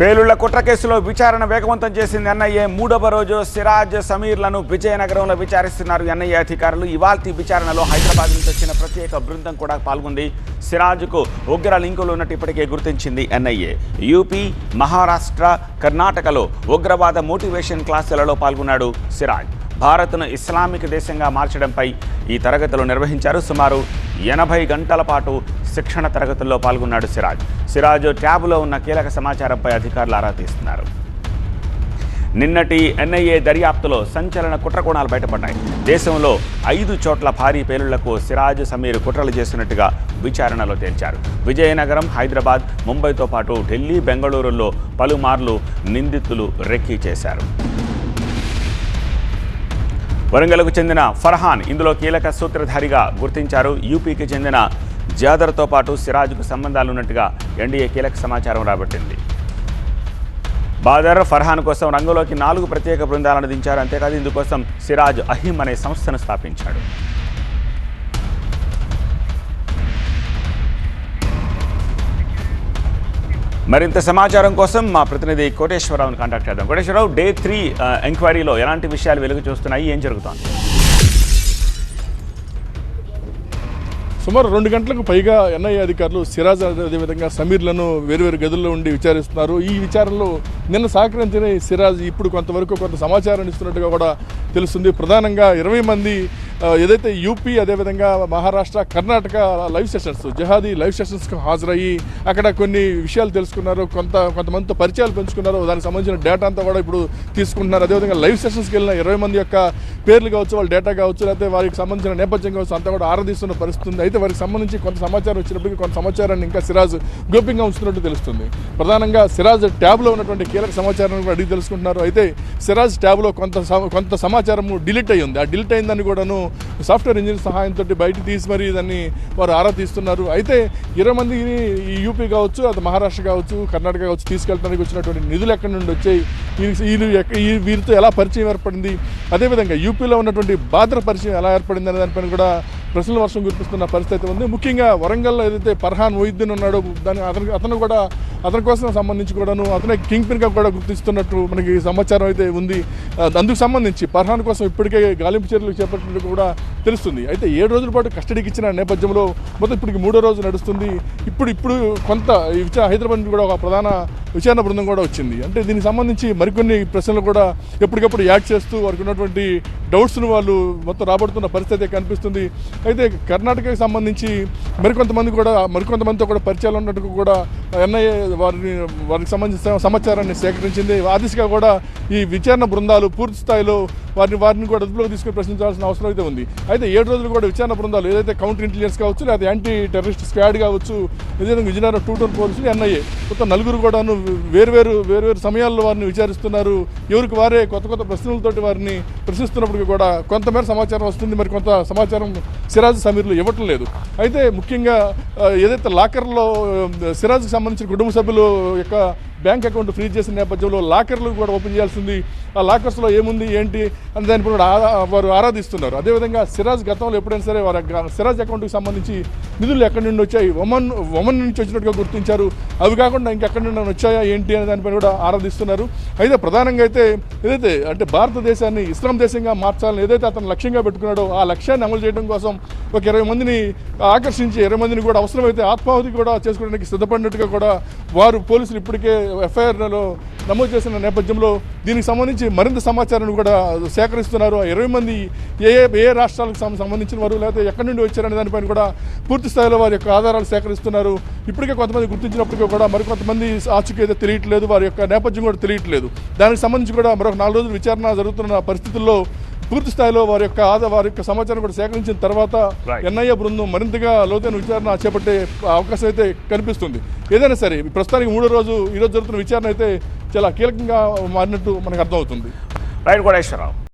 పేలుళ్ళ కుట్ర కేసులో విచారణ వేగవంతం చేసింది ఎన్ఐఏ మూడవ రోజు సిరాజ్ సమీర్లను విజయనగరంలో విచారిస్తున్నారు ఎన్ఐఏ అధికారులు. ఇవాల్టి విచారణలో హైదరాబాద్ నుంచి వచ్చిన ప్రత్యేక బృందం కూడా పాల్గొంది. సిరాజ్కు ఉగ్ర లింకులు ఉన్నట్టు ఇప్పటికే గుర్తించింది ఎన్ఐఏ యూపీ మహారాష్ట్ర కర్ణాటకలో ఉగ్రవాద మోటివేషన్ క్లాసులలో పాల్గొన్నాడు సిరాజ్. భారత్ను ఇస్లామిక్ దేశంగా మార్చడంపై ఈ తరగతులు నిర్వహించారు. సుమారు ఎనభై గంటల పాటు శిక్షణ తరగతుల్లో పాల్గొన్నాడు సిరాజ్. సిరాజ్ ట్యాబ్లో ఉన్న కీలక సమాచారంపై అధికారులు ఆరా తీస్తున్నారు. నిన్నటి ఎన్ఐఏ దర్యాప్తులో సంచలన కుట్రకోణాలు బయటపడ్డాయి. దేశంలో ఐదు చోట్ల భారీ పేలుళ్ళకు సిరాజ్ సమీర్ కుట్రలు చేస్తున్నట్టుగా విచారణలో తేల్చారు. విజయనగరం హైదరాబాద్ ముంబైతో పాటు ఢిల్లీ బెంగళూరులో పలుమార్లు నిందితులు రెక్కీ చేశారు. వరంగల్కు చెందిన ఫర్హాన్ ఇందులో కీలక సూత్రధారిగా గుర్తించారు. యూపీకి చెందిన జాదర్తో పాటు సిరాజ్కు సంబంధాలున్నట్టుగా ఎన్డీఏ కీలక సమాచారం రాబట్టింది. బాదర్ ఫర్హాన్ కోసం రంగంలోకి నాలుగు ప్రత్యేక బృందాలను దించారు. అంతేకాదు ఇందుకోసం సిరాజ్ అహిం అనే సంస్థను స్థాపించాడు. మరింత సమాచారం కోసం మా ప్రతినిధి కోటేశ్వరరావుని కాంటాక్ట్ చేద్దాం. కోటేశ్వరరావు డే త్రీ ఎంక్వైరీలో ఎలాంటి విషయాలు వెలుగు చూస్తున్నాయి? ఏం జరుగుతోంది? సుమారు రెండు గంటలకు పైగా ఎన్ఐఏ అధికారులు సిరాజ్ అదేవిధంగా సమీర్లను వేరువేరు గదుల్లో ఉండి విచారిస్తున్నారు. ఈ విచారణలో నిన్న సహకరించిన సిరాజ్ ఇప్పుడు కొంతవరకు కొంత సమాచారం ఇస్తున్నట్టుగా కూడా తెలుస్తుంది. ప్రధానంగా ఇరవై మంది ఏదైతే యూపీ అదేవిధంగా మహారాష్ట్ర కర్ణాటక లైవ్ సెషన్స్ జహాదీ లైవ్ సెషన్స్కి హాజరయ్యి అక్కడ కొన్ని విషయాలు తెలుసుకున్నారు. కొంత కొంతమందితో పరిచయాలు పెంచుకున్నారు. దానికి సంబంధించిన డేటా అంతా కూడా ఇప్పుడు తీసుకుంటున్నారు. అదేవిధంగా లైవ్ సెషన్స్కి వెళ్ళిన ఇరవై మంది యొక్క పేర్లు కావచ్చు వాళ్ళ డేటా కావచ్చు లేకపోతే వారికి సంబంధించిన నేపథ్యం కావచ్చు అంతా కూడా ఆరాధిస్తున్న పరిస్థితి ఉంది. అయితే వారికి సంబంధించి కొంత సమాచారం వచ్చినప్పటికీ కొంత సమాచారాన్ని ఇంకా సిరాజ్ గోప్యంగా ఉంచుతున్నట్టు తెలుస్తుంది. ప్రధానంగా సిరాజ్ ట్యాబ్లో ఉన్నటువంటి కీలక సమాచారాన్ని కూడా అడిగి తెలుసుకుంటున్నారు. అయితే సిరాజ్ ట్యాబ్లో కొంత కొంత సమాచారం డిలీట్ అయ్యింది ఆ డిలీట్ అయిందని కూడాను సాఫ్ట్వేర్ ఇంజనీర్ సహాయంతో బయట తీసి మరి దాన్ని వారు ఆరా తీస్తున్నారు. అయితే ఇరవై మందిని ఈ యూపీ కావచ్చు అది మహారాష్ట్ర కావచ్చు కర్ణాటక కావచ్చు తీసుకెళ్ళడానికి వచ్చినటువంటి నిధులు ఎక్కడి నుండి వచ్చాయి? ఈ- వీళ్ళు వీరితో ఎలా పరిచయం ఏర్పడింది? అదేవిధంగా యూపీలో ఉన్నటువంటి బాధ్ర పరిచయం ఎలా ఏర్పడింది అనే దానిపైన కూడా ప్రశ్నల వర్షం కురిపిస్తున్న పరిస్థితి అయితే ఉంది. ముఖ్యంగా వరంగల్లో ఏదైతే పర్హాన్ మొయిద్దీన్ ఉన్నాడో దాని అతను అతను కూడా అతని కోసం సంబంధించి కూడాను అతనే కింగ్ పిన్గా కూడా గుర్తిస్తున్నట్టు మనకి సమాచారం అయితే ఉంది. అందుకు సంబంధించి పర్హాన్ కోసం ఇప్పటికే గాలింపు చర్యలు చేపట్టినట్టు కూడా తెలుస్తుంది. అయితే ఏడు రోజుల పాటు కస్టడీకి ఇచ్చిన నేపథ్యంలో మొత్తం ఇప్పటికి మూడో రోజు నడుస్తుంది. ఇప్పుడు ఇప్పుడు కొంత విచారణ హైదరాబాద్ నుంచి కూడా ఒక ప్రధాన విచారణ బృందం కూడా వచ్చింది. అంటే దీనికి సంబంధించి మరికొన్ని ప్రశ్నలు కూడా ఎప్పటికప్పుడు యాడ్ చేస్తూ వారికి ఉన్నటువంటి డౌట్స్ను వాళ్ళు మొత్తం రాబడుతున్న పరిస్థితి అయితే కనిపిస్తుంది. అయితే కర్ణాటకకి సంబంధించి మరికొంతమంది కూడా మరికొంతమందితో కూడా పరిచయాలు ఉన్నట్టు కూడా ఎన్ఐఏ వారిని వారికి సంబంధించిన సమాచారాన్ని సేకరించింది. ఆ దిశగా కూడా ఈ విచారణ బృందాలు పూర్తి స్థాయిలో వారిని వారిని కూడా అదుపులోకి తీసుకుని ప్రశ్నించాల్సిన అవసరం అయితే ఉంది. అయితే ఏడు రోజులు కూడా విచారణ బృందాలు ఏదైతే కౌంటర్ ఇంటెలిజెన్స్ కావచ్చు లేదా యాంటీ టెర్రరిస్ట్ స్క్వాడ్ కావచ్చు విజయనగరం విజయనగరం టూ టూర్ పోలీసులు ఎన్ఐఏ మొత్తం నలుగురు కూడాను వేరువేరు వేరువేరు సమయాల్లో వారిని విచారిస్తున్నారు. ఎవరికి వారే కొత్త కొత్త ప్రశ్నలతోటి వారిని ప్రశ్నిస్తున్నప్పటికీ కూడా కొంతమేర సమాచారం వస్తుంది మరి కొంత సమాచారం సిరాజ్ సమీర్లు ఇవ్వటం లేదు. అయితే ముఖ్యంగా ఏదైతే లాకర్లో సిరాజ్కి సంబంధించిన కుటుంబ సభ్యులు యొక్క బ్యాంక్ అకౌంట్ ఫ్రీజ్ చేసిన నేపథ్యంలో లాకర్లు కూడా ఓపెన్ చేయాల్సింది ఆ లాకర్స్లో ఏముంది ఏంటి అని దానిపై కూడా ఆరా- వారు ఆరాధిస్తున్నారు. అదేవిధంగా సిరాజ్ గతంలో ఎప్పుడైనా సరే వారి సిరాజ్ అకౌంట్కి సంబంధించి నిధులు ఎక్కడి నుండి వచ్చాయి? ఒమన్ ఒమన్ నుంచి వచ్చినట్టుగా గుర్తించారు. అవి కాకుండా ఇంకెక్కడి నుండి వచ్చాయా? ఏంటి అనే దానిపైన కూడా ఆరాధిస్తున్నారు. అయితే ప్రధానంగా అయితే ఏదైతే అంటే భారతదేశాన్ని ఇస్లాం దేశంగా మార్చాలని ఏదైతే అతను లక్ష్యంగా పెట్టుకున్నాడో ఆ లక్ష్యాన్ని అమలు చేయడం కోసం ఒక ఇరవై మందిని ఆకర్షించి ఇరవై మందిని కూడా అవసరమైతే ఆత్మాహుతి కూడా చేసుకోవడానికి సిద్ధపడినట్టుగా కూడా వారు పోలీసులు ఇప్పటికే ఎఫ్ఐఆర్లో నమోదు చేసిన నేపథ్యంలో దీనికి సంబంధించి మరింత సమాచారాన్ని కూడా సేకరిస్తున్నారు. ఆ ఇరవై మంది ఏ ఏ ఏ రాష్ట్రాలకు సంబంధించిన వారు లేకపోతే ఎక్కడి నుండి వచ్చారనే దానిపైన కూడా పూర్తి స్థాయిలో వారి యొక్క ఆధారాలు సేకరిస్తున్నారు. ఇప్పటికే కొంతమంది గుర్తించినప్పటికీ కూడా మరికొంతమంది ఆచూకీ అయితే తెలియట్లేదు. వారి యొక్క నేపథ్యం కూడా తెలియట్లేదు. దానికి సంబంధించి కూడా మరొక నాలుగు రోజులు విచారణ జరుగుతున్న పరిస్థితుల్లో పూర్తి స్థాయిలో వారి యొక్క ఆధార వారి యొక్క సమాచారం కూడా సేకరించిన తర్వాత. ఎన్ఐఏ బృందం మరింతగా లోతైన విచారణ చేపట్టే అవకాశం అయితే కనిపిస్తుంది. ఏదైనా సరే ప్రస్తుతానికి మూడో రోజు ఈరోజు జరుగుతున్న విచారణ అయితే చాలా కీలకంగా మారినట్టు మనకు అర్థమవుతుంది. రైట్ కోటేశ్వరరావు.